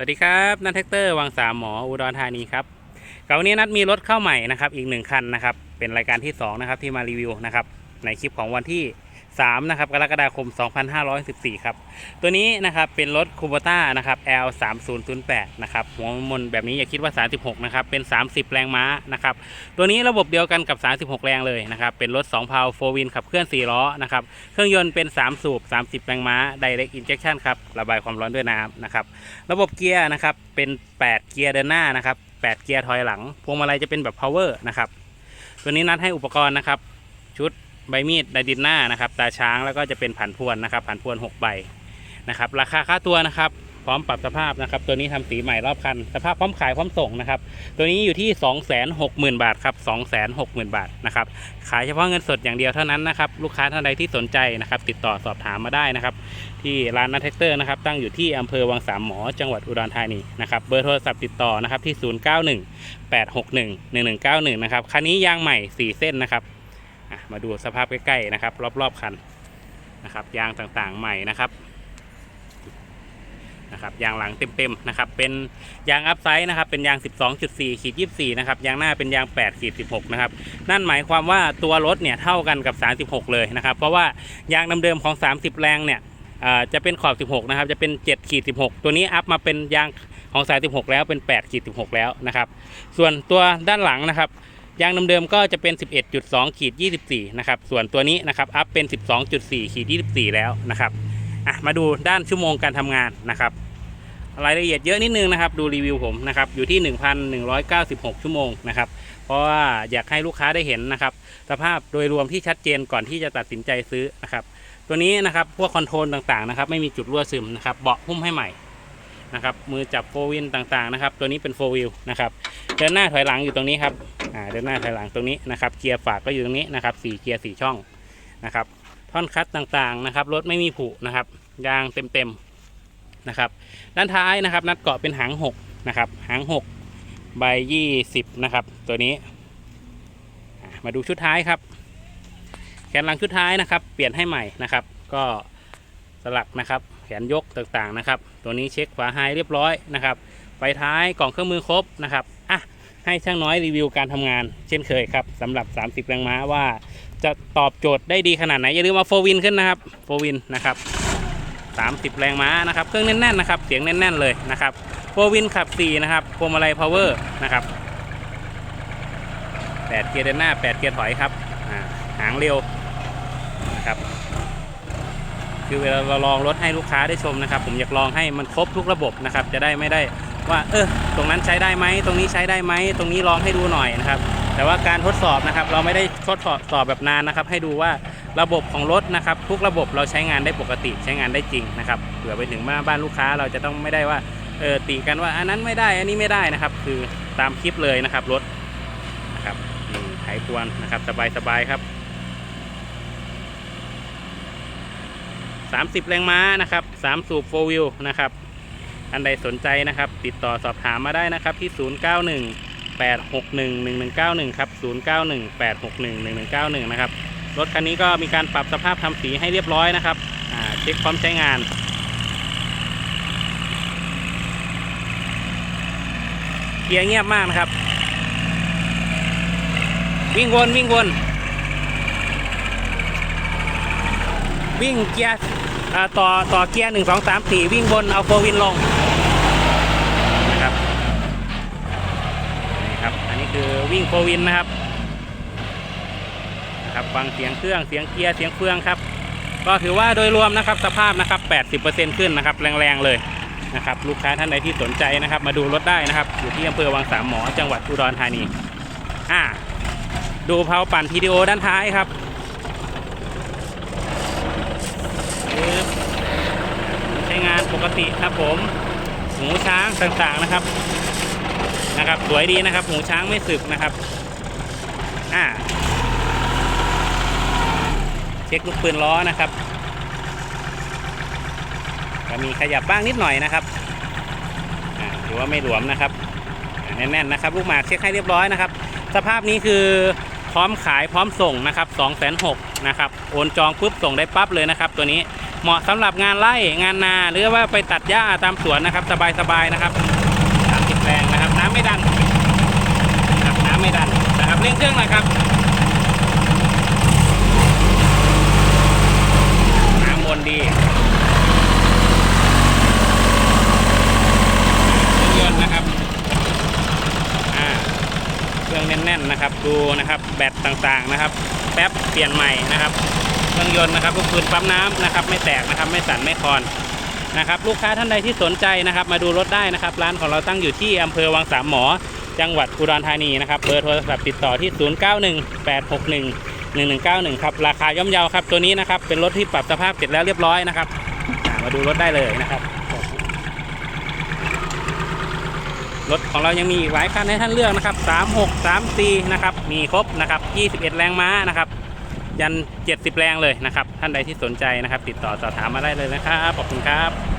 สวัสดีครับนัทแท็กเตอร์วังสามหมออุดรธานีครับกับวันนี้นัดมีรถเข้าใหม่นะครับอีกหนึ่งคันนะครับเป็นรายการที่สองนะครับที่มารีวิวนะครับในคลิปของวันที่ 3นะครับกรกฎาคม 2514ครับตัวนี้นะครับเป็นรถคูบต้านะครับ L 3 0 0 8นะครับหัวมนแบบนี้อย่าคิดว่า 36นะครับเป็น 30 แรงม้านะครับตัวนี้ระบบเดียวกันกับ 36 แรงเลยนะครับเป็นรถ2 p o w 4 win ขับเคลื่อน 4 ล้อนะครับเครื่องยนต์เป็น 3 สูบ 30 แรงม้า direct injection ครับระบายความร้อนด้วยน้ำนะครับระบบเกียร์นะครับเป็น 8 เกียร์เดินหน้านะครับ8 เกียร์ถอยหลัง พวงมาลัยจะเป็นแบบ power นะครับ ตัวนี้นัดให้อุปกรณ์นะครับ ชุด ใบมีดไดดินหน้านะครับ ตาช้างแล้วก็จะเป็นผันพวนนะครับ ผันพวน 6 ใบนะครับ ราคาค่าตัวนะครับพร้อมปรับสภาพนะครับ ตัวนี้ทำสีใหม่รอบคัน สภาพพร้อมขายพร้อมส่งนะครับ ตัวนี้อยู่ที่ 260,000 บาทครับ260,000 บาทนะครับ ขายเฉพาะเงินสดอย่างเดียวเท่านั้นนะครับ ลูกค้าท่านใดที่สนใจนะครับ ติดต่อสอบถามมาได้นะครับ ที่ร้านนัทแท็กเตอร์นะครับ ตั้งอยู่ที่อำเภอวังสามหมอ จังหวัดอุดรธานีนะครับ เบอร์โทรศัพท์ติดต่อนะครับที่ 091 861 1191 นะครับ คันนี้ยางใหม่ 4 เส้นนะครับ มาดูสภาพใกล้ๆนะครับ รอบๆคันนะครับ ยางต่างๆใหม่นะครับนะครับยางหลังเต็มๆนะครับเป็นยางอัพไซด์นะครับเป็นยาง 12.4ขีด24นะครับยางหน้าเป็นยาง8ขีด16นะครับนั่นหมายความว่าตัวรถเนี่ยเท่ากันกับ 36 เลยนะครับเพราะว่ายางเดิมๆของ 30 แรงเนี่ยจะเป็นขอบ 16นะครับจะเป็น7ขีด16 ตัวนี้อัพมาเป็นยางของสาย16 แล้วเป็น8ขีด16 แล้วนะครับส่วนตัวด้านหลังนะครับ ยางเดิมๆก็จะเป็น 11.2ขีด24 นะครับ ส่วนตัวนี้นะครับอัพเป็น 12.4ขีด24 แล้วนะครับอะมาดูด้านชั่วโมงการทำงานนะครับรายละเอียดเยอะนิดนึงนะครับ ดูรีวิวผมนะครับอยู่ที่ 1,196 ชั่วโมงนะครับเพราะว่าอยากให้ลูกค้าได้เห็นนะครับ สภาพโดยรวมที่ชัดเจนก่อนที่จะตัดสินใจซื้อนะครับ ตัวนี้นะครับพวกคอนโทรลต่างๆนะครับ ไม่มีจุดรั่วซึมนะครับเบาะหุ้มให้ใหม่นะครับมือจับโฟวินต่างๆนะครับ ตัวนี้เป็นโฟวิลนะครับเดินหน้าถอยหลังอยู่ตรงนี้ครับ อ่าเดินหน้าถอยหลังตรงนี้นะครับเกียร์ฝากก็อยู่ตรงนี้นะครับสี่เกียร์สี่ช่องนะครับท่อนคัดต่างๆนะครับรถไม่มีผุนะครับยางเต็มๆนะครับด้านท้ายนะครับ นัดเกาะเป็นหางหกนะครับหางหกใบยี่สิบนะครับตัวนี้มาดูชุดท้ายครับแขนหลังชุดท้ายนะครับ เปลี่ยนให้ใหม่นะครับ ก็สลักนะครับ แขนยกต่างๆนะครับ ตัวนี้เช็คฝาไฮเรียบร้อยนะครับไฟท้ายกล่องเครื่องมือครบนะครับ ให้ช่างน้อยรีวิวการทำงาน เช่นเคยครับสำหรับ 30 แรงม้าว่าจะตอบโจทย์ได้ดีขนาดไหน อย่าลืมเอาโฟวินขึ้นนะครับโฟวินนะครับ30 แรงม้านะครับ เครื่องแน่นๆนะครับ เสียงแน่นๆเลยนะครับโฟวินขับ 4 นะครับพวงมาลัยพาวเวอร์นะครับ8เกียร์เดินหน้า 8 เกียร์ถอยครับหางเร็วนะครับคือเวลาเราลองรถให้ลูกค้าได้ชมนะครับ ผมอยากลองให้มันครบทุกระบบนะครับ จะได้ไม่ได้ ว่าเออตรงนั้นใช้ได้ไหมตรงนี้ใช้ได้ไหมตรงนี้ลองให้ดูหน่อยนะครับ แต่ว่าการทดสอบนะครับ เราไม่ได้ทดสอบแบบนานนะครับ ให้ดูว่าระบบของรถนะครับ ทุกระบบเราใช้งานได้ปกติใช้งานได้จริงนะครับเผื่อไปถึงบ้านบ้านลูกค้าเราจะต้องไม่ได้ว่าเออตีกันว่าอันนั้นไม่ได้อันนี้ไม่ได้นะครับ คือตามคลิปเลยนะครับรถนะครับนี่ไขควรนะครับสบายๆครับ30 แรงม้านะครับ3สูบ4วิวนะครับ อันใดสนใจนะครับ ติดต่อสอบถามมาได้นะครับที่ 091 861 1191 ครับ 091 861 1191 นะครับ รถคันนี้ก็มีการปรับสภาพทำสีให้เรียบร้อยนะครับเช็คพร้อมใช้งาน เกียร์เงียบมากนะครับ วิ่งวน วิ่งวน วิ่งเกียร์ต่อต่อเกียร์หนึ่งสองสามสี่วิ่งบนเอาโฟวินลงนะครับนี่ คือวิ่งโฟวินนะครับนะครับฟังเสียงเครื่องเสียงเกียร์เสียงเฟืองครับ ก็ถือว่าโดยรวมนะครับสภาพนะครับ 80%ขึ้นนะครับ แรงๆเลยนะครับ ลูกค้าท่านใดที่สนใจนะครับ มาดูรถได้นะครับ อยู่ที่อำเภอวังสามหมอจังหวัดอุดรธานีอ่าดูเพาปั่นพีดีโอด้านท้ายครับปึ๊บใช้งานปกติครับผม หูช้างต่างๆนะครับ นะครับสวยดีนะครับหูช้างไม่สึกนะครับอ่าเช็คลูกปืนล้อนะครับก็มีขยับบ้างนิดหน่อยนะครับอ่าถือว่าไม่หลวมนะครับแน่นๆนะครับ ลูกหมากเช็คให้เรียบร้อยนะครับ สภาพนี้คือพร้อมขายพร้อมส่งนะครับ2 6 0 0 0นนะครับโอนจองปุ๊บส่งได้ปั๊บเลยนะครับ ตัวนี้เหมาะสำหรับงานไร่งานนาหรือว่าไปตัดหญ้าตามสวนนะครับ สบายๆนะครับ30แรงนะครับ น้ำ ไม่ดันนะครับน้ำไม่ดันนะครับเร่งเครื่องนะครับน้ำวนดีเครื่องยนต์นะครับอ่าเครื่องแน่นๆนะครับ ดูนะครับแบตต่างๆนะครับ แป๊บเปลี่ยนใหม่นะครับ เครื่องยนต์นะครับก็คือปั๊มน้ำนะครับ ไม่แตกนะครับ ไม่สั่นไม่คลอน นะครับลูกค้าท่านใดที่สนใจนะครับ มาดูรถได้นะครับ ร้านของเราตั้งอยู่ที่อำเภอวังสามหมอ จังหวัดอุดรธานีนะครับเบอร์โทรศัพท์ติดต่อที่ 091861 1191 ครับราคาย่อมเยาครับตัวนี้นะครับเป็นรถที่ปรับสภาพเสร็จแล้วเรียบร้อยนะครับมาดูรถได้เลยนะครับรถของเรายังมีอีกหลายคันให้ท่านเลือกนะครับ 36 34 นะครับ มีครบนะครับ 21 แรงม้านะครับ ยัน 70 แรงเลยนะครับ ท่านใดที่สนใจนะครับ ติดต่อสอบถามมาได้เลยนะครับ ขอบคุณครับ